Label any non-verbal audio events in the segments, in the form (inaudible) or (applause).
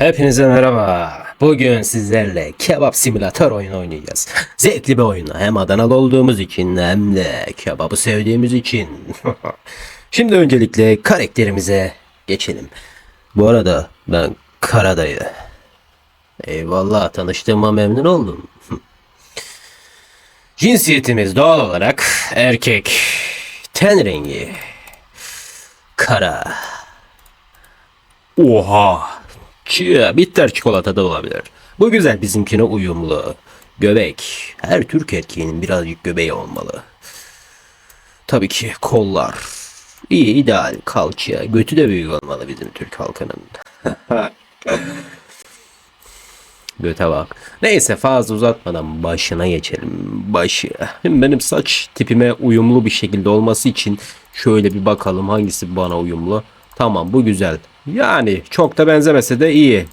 Hepinize merhaba. Bugün sizlerle kebap simülatör oyunu oynayacağız. Zevkli bir oyun. Hem Adanalı olduğumuz için hem de kebabı sevdiğimiz için. (laughs) Şimdi öncelikle karakterimize geçelim. Bu arada ben Karadayı. Eyvallah tanıştığıma memnun oldum. (laughs) Cinsiyetimiz doğal olarak erkek. Ten rengi. Kara. Oha. Çiğ, bitter çikolata da olabilir. Bu güzel bizimkine uyumlu. Göbek. Her Türk erkeğinin birazcık göbeği olmalı. Tabii ki kollar. İyi ideal kalça. Götü de büyük olmalı bizim Türk halkının. (laughs) Göte bak. Neyse fazla uzatmadan başına geçelim. Başı. Benim saç tipime uyumlu bir şekilde olması için şöyle bir bakalım hangisi bana uyumlu. Tamam bu güzel. Yani çok da benzemese de iyi.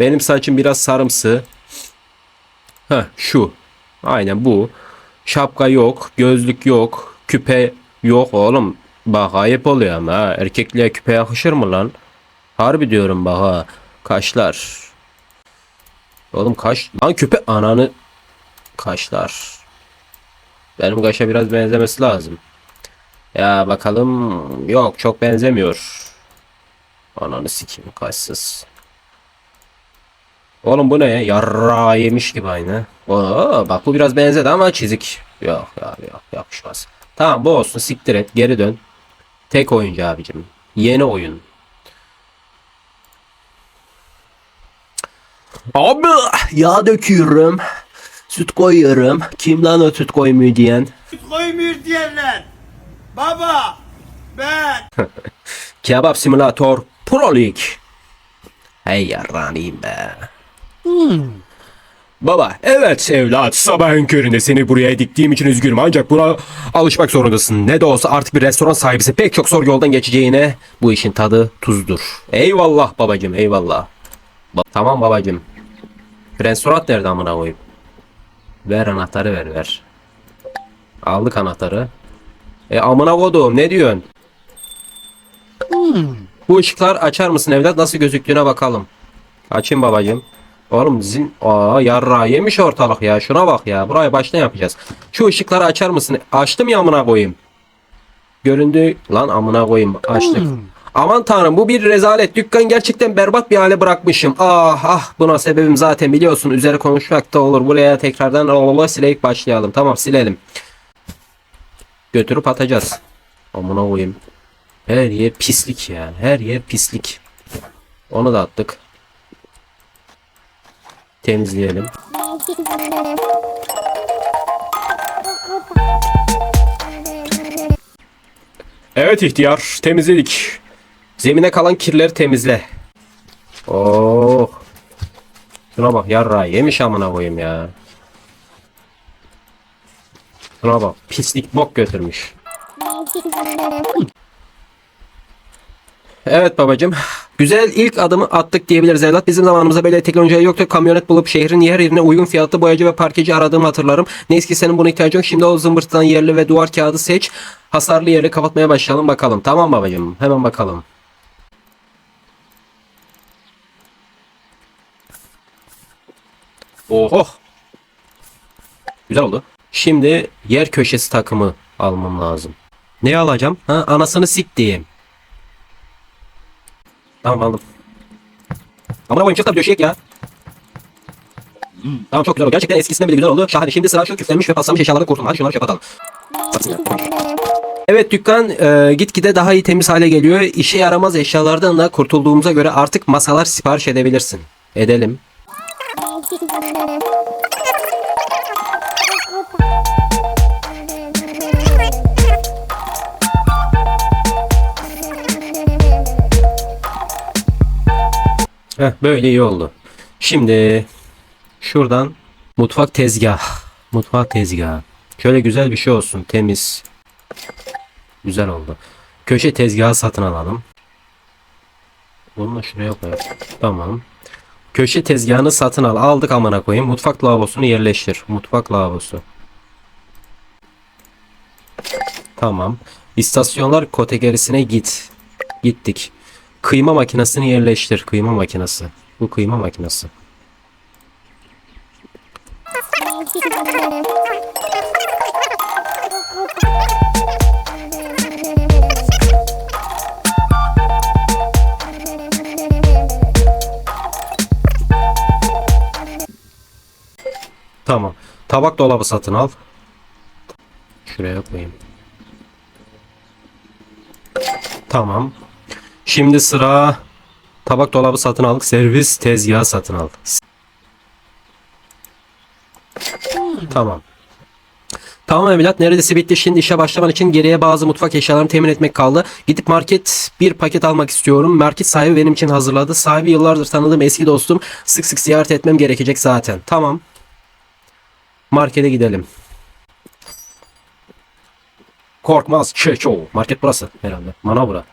Benim saçım biraz sarımsı. Heh şu. Aynen bu. Şapka yok. Gözlük yok. Küpe yok oğlum. Bak ayıp oluyor ama ha. Erkekliğe küpe yakışır mı lan? Harbi diyorum bak ha. Kaşlar. Oğlum kaş. Lan küpe ananı. Kaşlar. Benim kaşa biraz benzemesi lazım. Ya bakalım. Yok çok benzemiyor. Ananı sikeyim kaşsız. Oğlum bu ne ya? Yarra yemiş gibi aynı. Oo, bak bu biraz benzedi ama çizik. Yok ya yok yakışmaz. Tamam bu olsun siktir et geri dön. Tek oyuncu abicim. Yeni oyun. Abi yağ döküyorum. Süt koyuyorum. Kim lan o süt koymuyor diyen? koymuyor diyenler. Baba ben (laughs) Kebap Simulator Pro League. Hey yarranayım be. Baba, evet evlat. Sabahın köründe seni buraya diktiğim için üzgünüm ancak buna alışmak zorundasın. Ne de olsa artık bir restoran sahibisi pek çok zor yoldan geçeceğine bu işin tadı tuzdur. Eyvallah babacım, eyvallah. Ba- tamam babacım. Restoran nerede amına koyayım? Ver anahtarı ver ver. Aldık anahtarı. E amına koduğum ne diyorsun? Bu ışıklar açar mısın evlat? Nasıl gözüktüğüne bakalım. Açayım babacığım. Oğlum zin... Aa yarra yemiş ortalık ya. Şuna bak ya. Burayı baştan yapacağız. Şu ışıkları açar mısın? Açtım ya amına koyayım. Göründü. Lan amına koyayım. Açtık. Aman tanrım bu bir rezalet. Dükkan gerçekten berbat bir hale bırakmışım. Ah ah buna sebebim zaten biliyorsun. Üzeri konuşmak da olur. Buraya tekrardan Allah sileyip başlayalım. Tamam silelim. Götürüp atacağız. Amına koyayım. Her yer pislik ya. Her yer pislik. Onu da attık. Temizleyelim. Evet ihtiyar. Temizledik. Zemine kalan kirleri temizle. Oh. Şuna bak yarra yemiş amına koyayım ya. Şuna bak pislik bok götürmüş. Evet babacım. Güzel ilk adımı attık diyebiliriz evlat. Bizim zamanımızda böyle teknoloji yoktu. Kamyonet bulup şehrin yer yerine uygun fiyatlı boyacı ve parkeci aradığımı hatırlarım. Neyse ki senin buna ihtiyacın yok. Şimdi o zımbırtıdan yerli ve duvar kağıdı seç. Hasarlı yeri kapatmaya başlayalım bakalım. Tamam babacım. Hemen bakalım. Oho. Güzel oldu. Şimdi yer köşesi takımı almam lazım. Ne alacağım? Ha, anasını sik diyeyim. Tamam aldım. Amına koyayım çıktı döşeyek ya. Tamam çok güzel oldu. Gerçekten eskisinden bile güzel oldu. Şahane. Şimdi sıra şu küflenmiş ve paslanmış eşyalardan kurtulma. Hadi şunları çöpe atalım. Satsın ya. Evet dükkan e, gitgide daha iyi temiz hale geliyor. İşe yaramaz eşyalardan da kurtulduğumuza göre artık masalar sipariş edebilirsin. Edelim. Heh, böyle iyi oldu. Şimdi şuradan mutfak tezgah. Mutfak tezgahı. Şöyle güzel bir şey olsun. Temiz. Güzel oldu. Köşe tezgahı satın alalım. Bunu da şuraya koyalım. Tamam. Köşe tezgahını satın al. Aldık amına koyayım. Mutfak lavabosunu yerleştir. Mutfak lavabosu. Tamam. İstasyonlar kategorisine git. Gittik. Kıyma makinesini yerleştir. Kıyma makinesi. Bu kıyma makinesi. Tamam. Tabak dolabı satın al. Şuraya koyayım. Tamam. Şimdi sıra tabak dolabı satın al. Servis tezgahı satın al. Tamam. Tamam evlat neredeyse bitti. Şimdi işe başlaman için geriye bazı mutfak eşyalarını temin etmek kaldı. Gidip market bir paket almak istiyorum. Market sahibi benim için hazırladı. Sahibi yıllardır tanıdığım eski dostum. Sık sık ziyaret etmem gerekecek zaten. Tamam. Markete gidelim. Korkmaz. Çeço. Market burası herhalde. Manavra.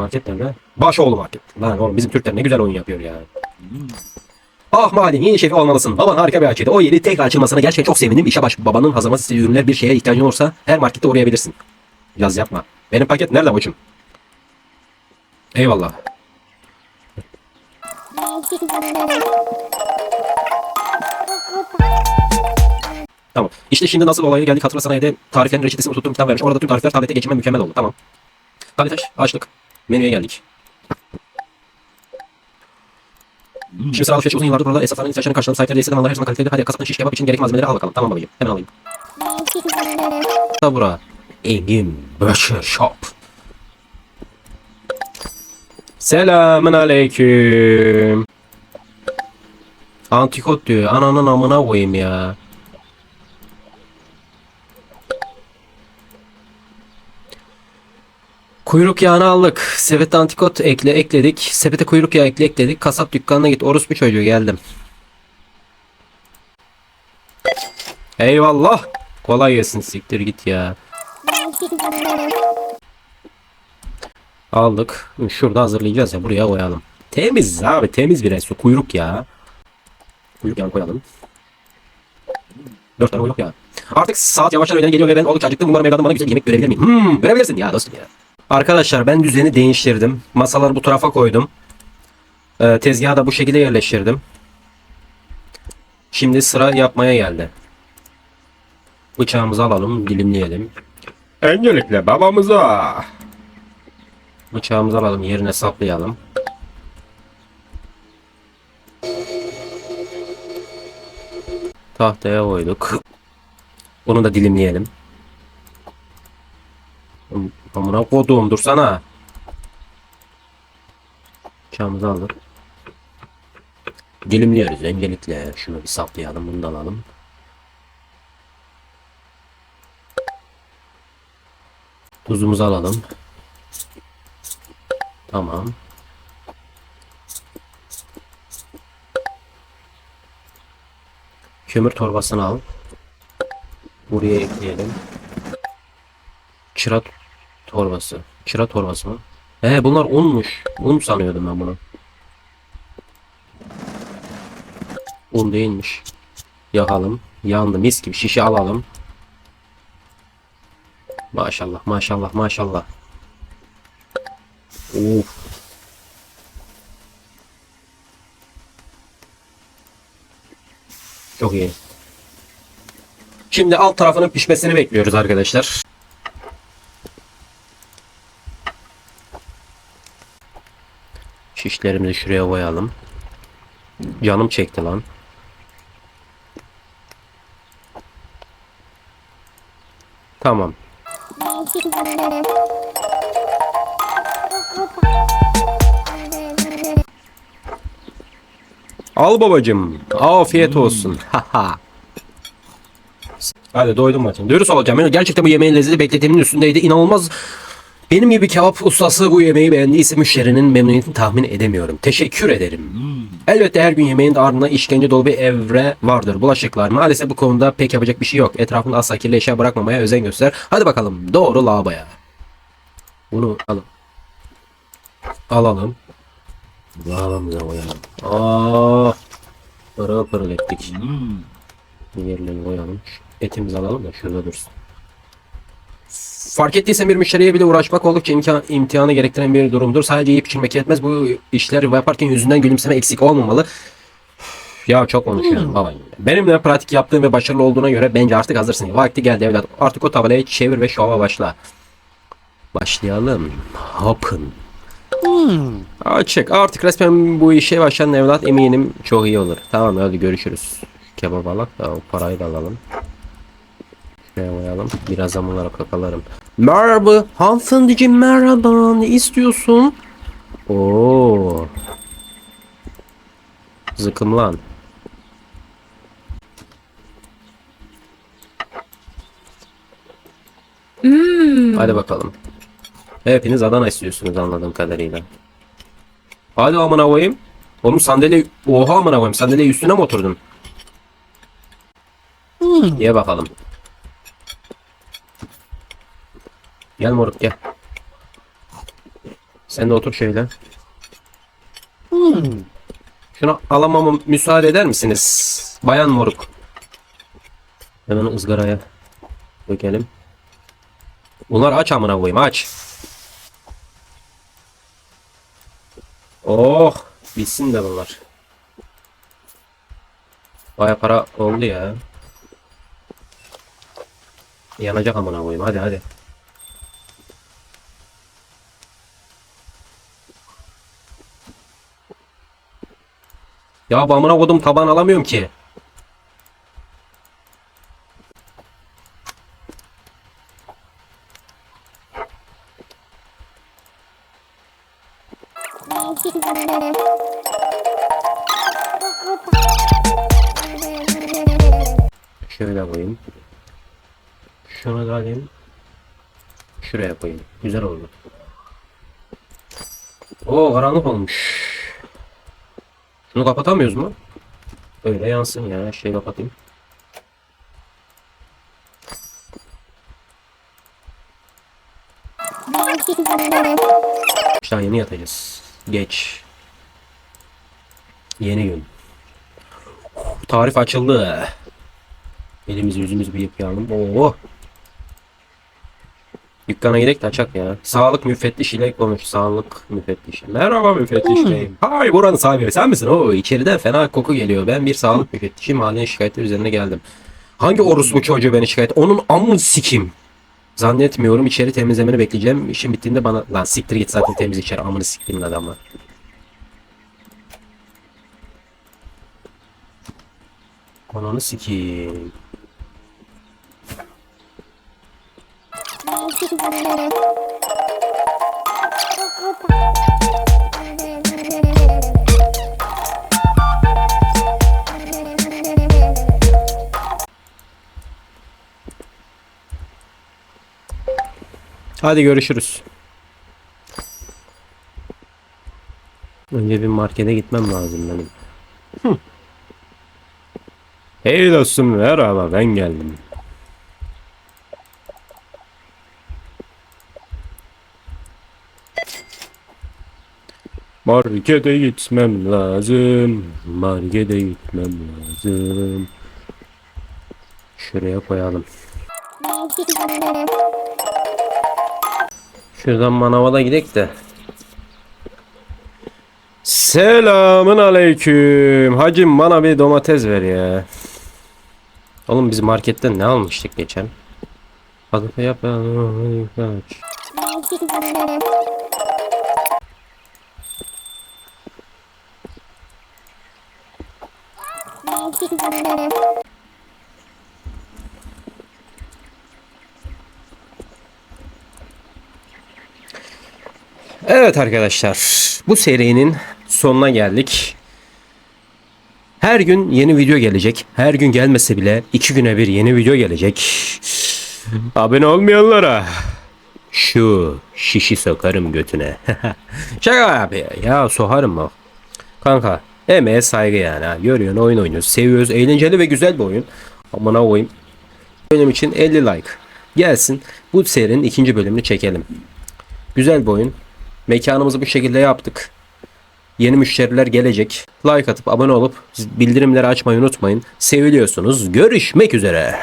Market nerede? Başoğlu market. Lan oğlum bizim Türkler ne güzel oyun yapıyor ya. Ah Malin yeni şefi olmalısın. Baban harika bir açıydı. O yeri tekrar açılmasına gerçekten çok sevindim. İşe baş babanın hazırlaması istediği ürünler bir şeye ihtiyacın olursa her markette uğrayabilirsin. Yaz yapma. Benim paket nerede boçum? Eyvallah. Tamam. İşte şimdi nasıl olaya geldik hatırlasana evde tariflerin reçetesini tuttuğum kitap vermiş. Orada tüm tarifler tablete geçirme mükemmel oldu. Tamam. Tablet aç. Açtık. Menüye geldik. Şimdi sıra alışveriş uzun yıllardır burada esnafların ihtiyaçlarını karşılayan sahipleri de istediğin her zaman kaliteli. Hadi kasaptan şiş kebap için gerekli malzemeleri al bakalım. Tamam babacığım. Hemen alayım. Tabura. Engin Böşür Shop. Selamün aleyküm. Antikot diyor. Ananın amına koyayım ya. Kuyruk yağını aldık. Sepete antikot ekle ekledik. Sepete kuyruk yağı ekle ekledik. Kasap dükkanına git. Orospu çocuğu geldim. Eyvallah. Kolay gelsin siktir git ya. Aldık. Şurada hazırlayacağız ya. Buraya koyalım. Temiz abi. Temiz bir resim. Kuyruk ya. Kuyruk yağını koyalım. Dört tane kuyruk yağı. Artık saat yavaştan öğlen geliyor ve ben oldukça acıktım. Umarım evladım bana güzel yemek görebilir miyim? Hmm, görebilirsin ya dostum ya. Arkadaşlar ben düzeni değiştirdim. Masaları bu tarafa koydum. Ee, tezgahı da bu şekilde yerleştirdim. Şimdi sıra yapmaya geldi. Bıçağımızı alalım, dilimleyelim. Öncelikle babamıza. Bıçağımızı alalım, yerine saplayalım. Tahtaya koyduk. Bunu da dilimleyelim. Amına koduğum dursana. Bıçağımızı aldık. Dilimliyoruz öncelikle. Şunu bir saplayalım. Bunu da alalım. Tuzumuzu alalım. Tamam. Kömür torbasını al. Buraya ekleyelim. Çıra torbası. Çıra torbası mı? He bunlar unmuş. Un sanıyordum ben bunu. Un değilmiş. Yakalım. Yandı mis gibi şişe alalım. Maşallah maşallah maşallah. Of. Çok iyi. Şimdi alt tarafının pişmesini bekliyoruz arkadaşlar. Şişlerimizi şuraya koyalım. Canım çekti lan. Tamam. Al babacım. Afiyet olsun. Haha. Hadi doydum zaten. Dürüst olacağım. Yani gerçekten bu yemeğin lezzeti beklediğimin üstündeydi. İnanılmaz. Benim gibi kebap ustası bu yemeği beğendiyse müşterinin memnuniyetini tahmin edemiyorum. Teşekkür ederim. Elbette her gün yemeğin ardında işkence dolu bir evre vardır. Bulaşıklar. Maalesef bu konuda pek yapacak bir şey yok. Etrafında asla kirli eşya bırakmamaya özen göster. Hadi bakalım. Doğru lavaboya. Bunu alalım. Alalım. Lavabomuza koyalım. Aa, pırıl pırıl ettik. Yerlerini koyalım. Etimizi alalım da şurada dursun. Fark ettiysen bir müşteriye bile uğraşmak oldukça imkan, imtihanı gerektiren bir durumdur. Sadece yiyip içirmek yetmez. Bu işler yaparken yüzünden gülümseme eksik olmamalı. Ya çok konuşuyorum baba. Benimle pratik yaptığın ve başarılı olduğuna göre bence artık hazırsın. Vakti geldi evlat. Artık o tabelayı çevir ve şova başla. Başlayalım. Hopın. Açık. Artık resmen bu işe başlayan evlat eminim çok iyi olur. Tamam hadi görüşürüz. Kebap alak da o parayı da alalım. Koyalım. Birazdan bunlara kakalarım. Merhaba. Hanımefendiciğim merhaba. Ne istiyorsun? Oo. Zıkım lan. Hadi bakalım. Hepiniz Adana istiyorsunuz anladığım kadarıyla. Hadi amına koyayım. Oğlum sandalye... Oha amına koyayım. Sandalye üstüne mi oturdun? Ye bakalım. Gel moruk gel. Sen de otur şöyle. Şunu alamama müsaade eder misiniz? Bayan moruk. Hemen ızgaraya dökelim. Bunlar aç amına koyayım aç. Oh bitsin de bunlar. Baya para oldu ya. Yanacak amına koyayım hadi hadi. Ya amına kodum taban alamıyorum ki. Şöyle koyayım. Şunu da alayım. Şuraya koyayım. Güzel oldu. Oo karanlık olmuş. Şunu kapatamıyoruz mu? Öyle yansın ya. Şey kapatayım. Daha yeni yatacağız. Geç. Yeni gün. Tarif açıldı. Elimizi yüzümüzü bir yıkayalım. Oo. Dükkana gidelim de açak ya. Sağlık müfettiş ile konuş. Sağlık müfettişi. Merhaba müfettiş beyim. Hay buranın sahibi sen misin? Oo içeriden fena koku geliyor. Ben bir sağlık müfettişi mahallenin şikayetleri üzerine geldim. Hangi orospu çocuğu beni şikayet? Onun amını sikim. Zannetmiyorum içeri temizlemeni bekleyeceğim. İşim bittiğinde bana... Lan siktir git zaten temiz içeri. Amını siktimin adamı. Ananı sikeyim. Hadi görüşürüz. Önce bir markete gitmem lazım benim. Hı. Hey dostum merhaba ben geldim. Markete gitmem lazım. Markete gitmem lazım. Şuraya koyalım. Şuradan manava da gidek de. Selamın aleyküm. Hacım bana bir domates ver ya. Oğlum biz marketten ne almıştık geçen? Hadi yap kaç. Evet arkadaşlar, bu serinin sonuna geldik. Her gün yeni video gelecek. Her gün gelmese bile iki güne bir yeni video gelecek. Abone olmayanlara şu şişi sokarım götüne. (laughs) Şaka yapıyor. Ya soharım bak. Kanka emeğe saygı yani. Ha. Görüyorsun oyun oynuyoruz. Seviyoruz. Eğlenceli ve güzel bir oyun. Amına koyayım. Benim için 50 like. Gelsin. Bu serinin ikinci bölümünü çekelim. Güzel bir oyun. Mekanımızı bu şekilde yaptık. Yeni müşteriler gelecek. Like atıp abone olup bildirimleri açmayı unutmayın. Seviliyorsunuz. Görüşmek üzere.